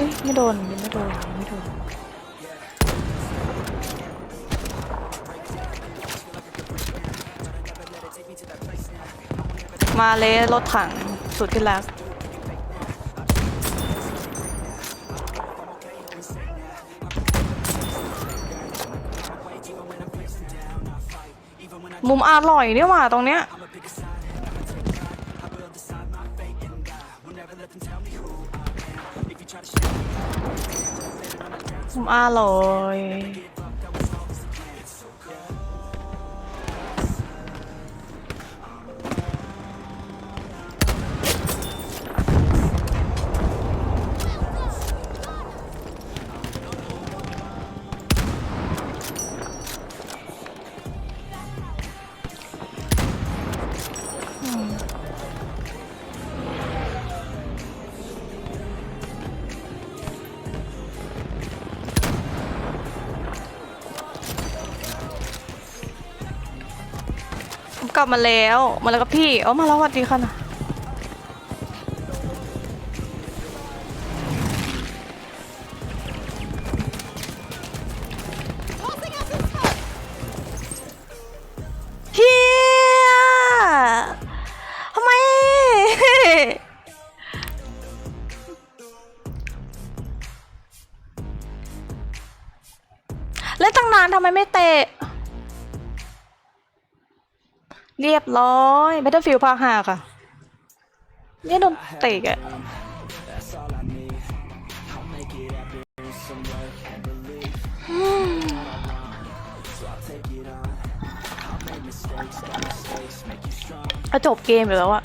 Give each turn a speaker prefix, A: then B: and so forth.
A: อ้ยไม่โดนยังไม่โดนยังไม่โดนมาเลยรถถังสุดที่รักมุมอร่อยเนี่ยว่ะตรงเนี้ย ผมอร่อย ลับมาแล้ว มาแล้วกับพี่เอามาแล้วสวัสดีค่ะนะเฮียทำไม เล่นตั้งนานทำไมไม่เตะ เรียบร้อยเบ t เ e อร์ฟิลภาคห้าค่ะ เนี่ยโดนเตะอะก็จบเกมอยู่แล้วอะ